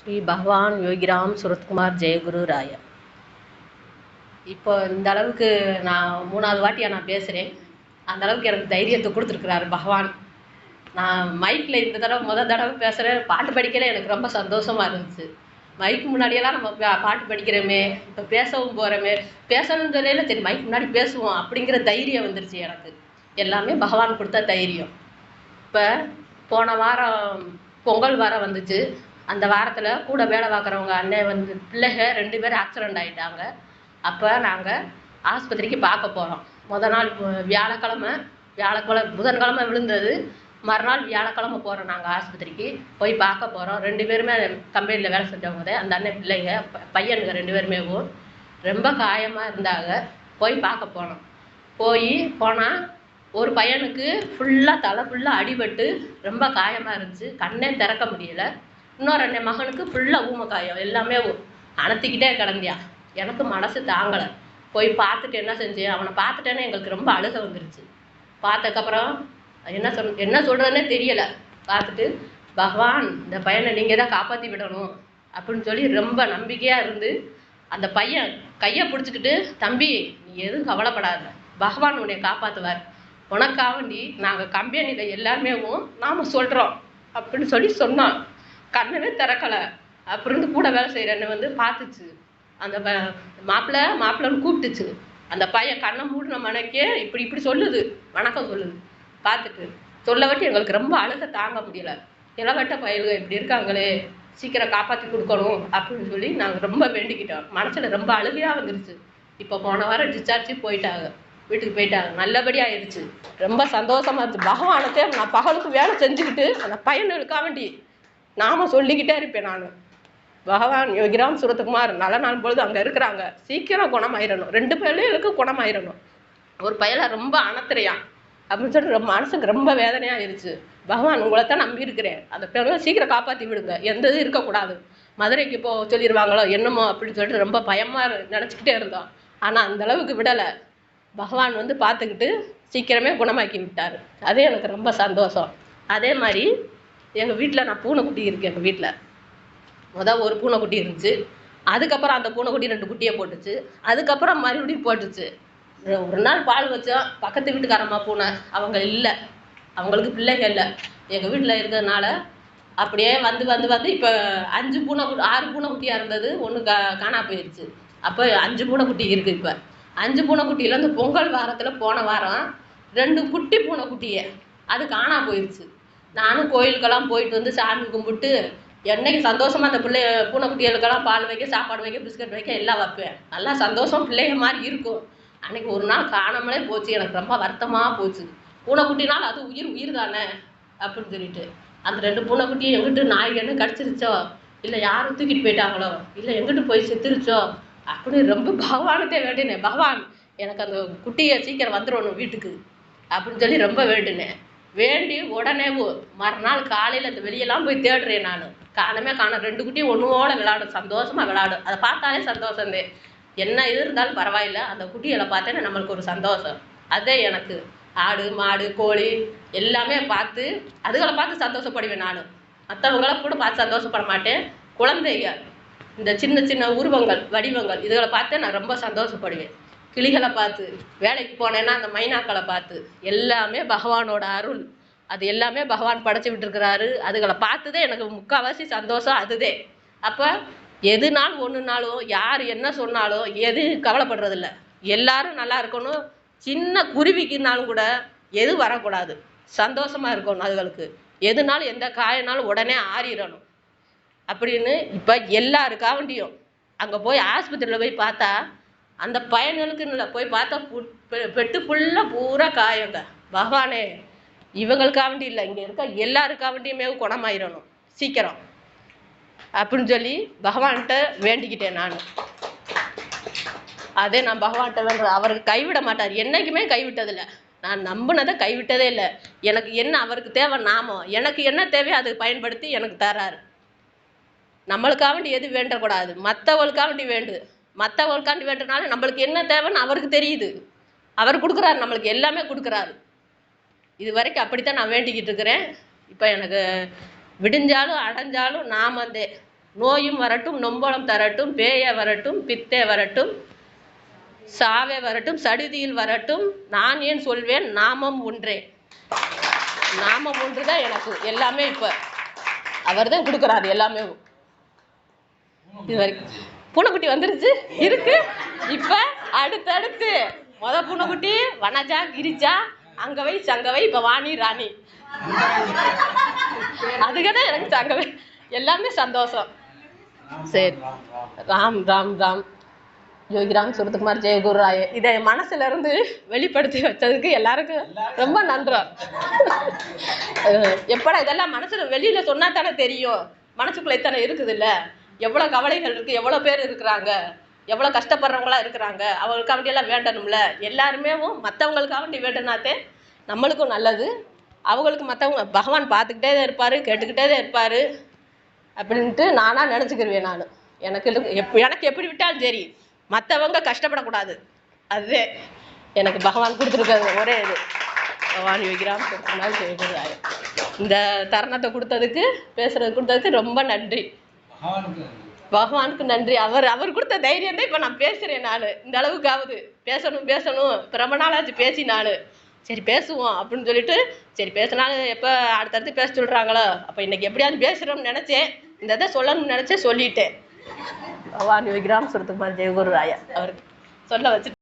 ஸ்ரீ பகவான் யோகிராம் சுரத்குமார் ஜெயகுரு ராய இப்போ இந்த அளவுக்கு நான் மூணாவது வாட்டியாக நான் பேசுகிறேன் அந்த அளவுக்கு எனக்கு தைரியத்தை கொடுத்துருக்குறாரு பகவான். நான் மைக்கில் இந்த தடவை முத தடவை பேசுகிறேன் பாட்டு படிக்கல எனக்கு ரொம்ப சந்தோஷமாக இருந்துச்சு. மைக்கு முன்னாடியெல்லாம் நம்ம பாட்டு படிக்கிறோமே இப்போ பேசவும் போகிறோமே பேசணும்னு சொல்லல சரி மைக் முன்னாடி பேசுவோம் அப்படிங்கிற தைரியம் வந்துருச்சு எனக்கு. எல்லாமே பகவான் கொடுத்த தைரியம். இப்போ போன வாரம் பொங்கல் வாரம் வந்துச்சு. அந்த வாரத்தில் கூட வேலை பார்க்குறவங்க அண்ணன் வந்து பிள்ளைங்க ரெண்டு பேரும் ஆக்சிடெண்ட் ஆகிட்டாங்க அப்போ நாங்கள் ஆஸ்பத்திரிக்கு பார்க்க போகிறோம் முத நாள் வு- வியாழக்கிழமை வியாழக்கிழமை புதன்கிழமை விழுந்தது. மறுநாள் வியாழக்கிழமை போகிறோம் நாங்கள் ஆஸ்பத்திரிக்கு. போய் பார்க்க போகிறோம் ரெண்டு பேருமே கம்பெனியில் வேலை செஞ்சவங்க அந்த அண்ணன் பிள்ளைங்க பையனுங்க ரெண்டு பேருமே ரொம்ப காயமாக இருந்தாங்க. போய் பார்க்க போனோம். போய் போனால் ஒரு பையனுக்கு ஃபுல்லாக தலை ஃபுல்லாக அடிபட்டு ரொம்ப காயமாக இருந்துச்சு. கண்ணே திறக்க முடியல. இன்னொரு அண்ணன் மகனுக்கு ஃபுல்லாக ஊமக்காயம் எல்லாமே அணத்திக்கிட்டே கிடந்தியா. எனக்கு மனசு தாங்கலை. போய் பார்த்துட்டு என்ன செஞ்சேன் அவனை பார்த்துட்டேன்னு எங்களுக்கு ரொம்ப அழுக வந்துருச்சு. பார்த்ததுக்கப்புறம் என்ன சொல் என்ன சொல்கிறதுனே தெரியலை. பார்த்துட்டு பகவான் இந்த பையனை நீங்கள் தான் காப்பாற்றி விடணும். அப்படின்னு சொல்லி ரொம்ப நம்பிக்கையாக இருந்து அந்த பையன் கையை பிடிச்சிக்கிட்டு தம்பி நீ எதுவும் கவலைப்படாத. பகவான் உன்னை காப்பாற்றுவார் உனக்காக வேண்டி நாங்கள் கம்பெனியில் எல்லாருமேவும் நாம் சொல்கிறோம் அப்படின்னு சொல்லி சொன்னான். கண்ணவே திறக்கலை. அப்புறம் கூட வேலை செய்கிறன்னு வந்து பார்த்துச்சு. அந்த ப- மாப்பிள்ளை மாப்பிள்ளைன்னு கூப்பிட்டுச்சு. அந்த பையன் கண்ணை மூடின மனைக்கே இப்படி இப்படி சொல்லுது. வணக்கம் சொல்லுது. பார்த்துட்டு சொல்ல வட்டி எங்களுக்கு ரொம்ப அழுக தாங்க முடியல. இளவட்ட பயலுக இப்படி இருக்காங்களே. சீக்கிரம் காப்பாற்றி கொடுக்கணும். அப்படின்னு சொல்லி நாங்கள் ரொம்ப வேண்டிக்கிட்டோம். மனசில் ரொம்ப அழுகையாக வந்துருச்சு. இப்போ போன வாரம் டிஸ்சார்ஜி போயிட்டாங்க. வீட்டுக்கு போயிட்டாங்க. நல்லபடியாக ஆயிடுச்சு. ரொம்ப சந்தோஷமா இருந்துச்சு. பகவானத்தை நான் பகலுக்கு வேலை செஞ்சுக்கிட்டு அந்த பையனுக்காக வேண்டி நாம சொல்லிக்கிட்டே இருப்பேன் நான். பகவான் யோகிராம் சுரத்துக்குமார் நல்ல நாள் பொழுது அங்கே இருக்கிறாங்க. சீக்கிரம் குணமாயிரணும். ரெண்டு பிள்ளைகளுக்கும் குணமாயிரணும். ஒரு பையனை ரொம்ப அணத்துறையான் அப்படின்னு சொல்லிட்டு ரொம்ப மனசுக்கு ரொம்ப வேதனையாக ஆயிடுச்சு பகவான் உங்களை தான் நம்பி இருக்கிறேன் அந்த பிள்ளைங்களை சீக்கிரம் காப்பாற்றி விடுங்க. எந்த இது இருக்கக்கூடாது. மதுரைக்கு இப்போ சொல்லிடுவாங்களோ என்னமோ அப்படின்னு சொல்லிட்டு ரொம்ப பயமாக நினச்சிக்கிட்டே இருந்தோம். ஆனால் அந்த அளவுக்கு விடலை. பகவான் வந்து பார்த்துக்கிட்டு சீக்கிரமே குணமாக்கி விட்டார். அது எனக்கு ரொம்ப சந்தோஷம். அதே மாதிரி எங்கள் வீட்டில் நான் பூனைக்குட்டி இருக்குது எங்கள் வீட்டில் மொதல் ஒரு பூனைக்குட்டி இருந்துச்சு. அதுக்கப்புறம் அந்த பூனைக்குட்டி ரெண்டு குட்டியை போட்டுச்சு. அதுக்கப்புறம் மறுபடியும் போட்டுச்சு. ஒரு- நாள் பால் வச்சோம். பக்கத்து வீட்டுக்காரம்மா பூனை. அவங்க இல்லை. அவங்களுக்கு பிள்ளைங்க இல்லை. எங்கள் வீட்டில் இருக்கிறதுனால அப்படியே வந்து வந்து வந்து இப்போ அஞ்சு பூனை ஆறு பூனைக்குட்டியாக இருந்தது. ஒன்று கா காணா போயிடுச்சு அப்போ அஞ்சு பூனைக்குட்டி இருக்குது இப்போ. அஞ்சு பூனைக்குட்டியில் அந்த பொங்கல் வாரத்தில் போன வாரம் ரெண்டு குட்டி பூனைக்குட்டியை. அது காணா போயிடுச்சு நானும் கோயிலுக்கெல்லாம் போயிட்டு வந்து சாமி கும்பிட்டு என்னைக்கு சந்தோஷமா அந்த பிள்ளை பூனைக்குட்டிகளுக்கெல்லாம் பால் வைக்க சாப்பாடு வைக்க பிஸ்கட் வைக்க எல்லாம் வைப்பேன். நல்லா சந்தோஷம் பிள்ளைங்க மாதிரி இருக்கும். அன்னைக்கு ஒரு நாள் காணாமலே போச்சு. எனக்கு ரொம்ப வருத்தமாக போச்சு. பூனைக்குட்டினால் அது உயிர் உயிர் தானே? அப்படின்னு சொல்லிட்டு. அந்த ரெண்டு பூனைக்குட்டியும் எங்கிட்டு நாய் என்ன கடிச்சிருச்சோ? இல்லை யாரும் தூக்கிட்டு போயிட்டாங்களோ? இல்லை எங்கிட்டு போய் செத்துருச்சோ? அப்படின்னு ரொம்ப பகவானத்தை வேண்டினேன். பகவான் எனக்கு அந்த குட்டியை சீக்கிரம் வந்துடணும் வீட்டுக்கு அப்படின்னு சொல்லி ரொம்ப வேண்டினேன். வேண்டி உடனே மறுநாள் காலையில் அந்த வெளியெல்லாம் போய் தேடுறேன் நான். காணமே காணோம். ரெண்டு குட்டியும் ஒன்றுவோட விளாடும். சந்தோஷமாக விளாடும். அதை பார்த்தாலே சந்தோஷந்தே என்ன இது இருந்தாலும் பரவாயில்ல. அந்த குட்டிகளை பார்த்தேன்னா நம்மளுக்கு ஒரு சந்தோஷம். அதே எனக்கு. ஆடு மாடு கோழி எல்லாமே பார்த்து அதுகளை பார்த்து சந்தோஷப்படுவேன் நான். மற்றவங்கள கூட பார்த்து சந்தோஷப்பட மாட்டேன். குழந்தைங்க இந்த சின்ன சின்ன உருவங்கள் வடிவங்கள் இதுகளை பார்த்து நான் ரொம்ப சந்தோஷப்படுவேன். கிளிகளை பார்த்து வேலைக்கு போனேன்னா அந்த மைனாக்களை பார்த்து எல்லாமே பகவானோட அருள். அது எல்லாமே பகவான் படைச்சி விட்டுருக்கிறாரு. அதுகளை பார்த்ததே எனக்கு முக்கால்வாசி சந்தோஷம் அதுதே. அப்போ எதுனாலும் ஒன்றுனாலும் யார் என்ன சொன்னாலும் எது கவலைப்படுறதில்ல. எல்லாரும் நல்லா இருக்கணும். சின்ன குருவிக்குனாலும் கூட எது வரக்கூடாது. சந்தோஷமாக இருக்கணும் அதுகளுக்கு. எதுனாலும் எந்த காயனாலும் உடனே ஆறிடணும். அப்படின்னு இப்போ எல்லாருக்காவண்டியும் அங்கே போய் ஆஸ்பத்திரியில் போய் பார்த்தா அந்த பையன்களுக்குன்னு இல்லை போய் பார்த்தா புட்- பெ- பெட்டு ஃபுல்லாக பூரா காயங்க. பகவானே இவங்களுக்காவண்டி இல்லை இங்கே இருக்க எல்லாருக்காவண்டியுமே குணமாயிரணும் சீக்கிரம். அப்படின்னு சொல்லி பகவான்கிட்ட வேண்டிக்கிட்டேன் நான். அதே நான் பகவான்கிட்ட வேண்டுறேன். அவருக்கு கைவிட மாட்டார். என்றைக்குமே கைவிட்டதில்லை. நான் நம்பினதை கைவிட்டதே இல்லை. எனக்கு என்ன அவருக்கு தேவை நாமம் எனக்கு என்ன தேவையோ அதை பயன்படுத்தி எனக்கு தராரு. நம்மளுக்காண்டி எது வேண்டக்கூடாது. மற்றவங்களுக்காண்டி வேண்டுது. மற்றவங்களுக்காண்டி வேண்டுனாலும் நம்மளுக்கு என்ன தேவைன்னு அவருக்கு தெரியுது. அவர் கொடுக்குறாரு நம்மளுக்கு எல்லாமே கொடுக்குறாரு. இது வரைக்கும் அப்படித்தான் நான் வேண்டிக்கிட்டு இருக்கிறேன். இப்போ எனக்கு விடிஞ்சாலும் அடைஞ்சாலும் நாம் வந்து நோயும் வரட்டும் நொம்பளம் தரட்டும் பேய வரட்டும் பித்தே வரட்டும் சாவே வரட்டும் சடுதியில் வரட்டும். நான் ஏன் சொல்வேன்? நாமம் ஒன்றே. நாமம் ஒன்று தான் எனக்கு. எல்லாமே இப்போ அவர் தான் கொடுக்குறாரு எல்லாமே. இது வரைக்கும். பூனைக்குட்டி வந்துருச்சு. இருக்கு. இப்போ அடுத்தடுத்து முத பூனைக்குட்டி வனஜா கிரிஜா அங்க வை சங்க வை இப்போ வாணி ராணி. அதுக்குதான் எனக்கு சங்க வை. எல்லாமே சந்தோஷம். சரி. ராம் ராம் ராம். ஜோகிராம் சுரத்குமார் ஜெயகுரு ராய் இதை என் மனசுல இருந்து வெளிப்படுத்தி வச்சதுக்கு எல்லாருக்கும் ரொம்ப நன்றி. எப்படா இதெல்லாம் மனசுல வெளியில சொன்னா தானே தெரியும். மனசுக்குள்ள இத்தனை இருக்குது இல்லை எவ்வளோ கவலைகள் இருக்குது எவ்வளோ பேர் இருக்கிறாங்க எவ்வளோ கஷ்டப்படுறவங்களா இருக்கிறாங்க அவங்களுக்காண்டியெல்லாம் வேண்டணும்ல? எல்லாருமே மற்றவங்களுக்காண்டி வேண்டுனாத்தே நம்மளுக்கும் நல்லது. அவங்களுக்கு மற்றவங்க பகவான் பார்த்துக்கிட்டே தான் இருப்பார் கேட்டுக்கிட்டே தான் இருப்பார் அப்படின்ட்டு நானாக நினச்சிக்கிருவேன் நான். எனக்கு எப் எனக்கு எப்படி விட்டாலும் சரி மற்றவங்க கஷ்டப்படக்கூடாது. அதுவே எனக்கு பகவான் கொடுத்துருக்காங்க ஒரே இது. பகவான் யோகிராம் கொடுத்தனால ஜெயகுருராய இந்த தருணத்தை கொடுத்ததுக்கு பேசுறது கொடுத்ததுக்கு ரொம்ப நன்றி. பகவானுக்கு நன்றி. அவர் அவர் கொடுத்த தைரியம் தான் இப்போ நான் பேசுகிறேன் நான். இந்த அளவுக்காவது பேசணும் பேசணும். இப்போ ரொம்ப நாளாச்சு பேசி நான். சரி பேசுவோம் அப்படின்னு சொல்லிட்டு சரி பேசினாலும் எப்போ அடுத்தடுத்து பேச சொல்கிறாங்களோ அப்போ இன்னைக்கு எப்படியாவது பேசுகிறோம்னு நினச்சேன். இந்த இதை சொல்லணும்னு நினச்சேன் சொல்லிட்டேன். பகவான் விக்ராம் சுரத்துக்குமார் ஜெயகுரு ராயா அவருக்கு சொல்ல வச்சு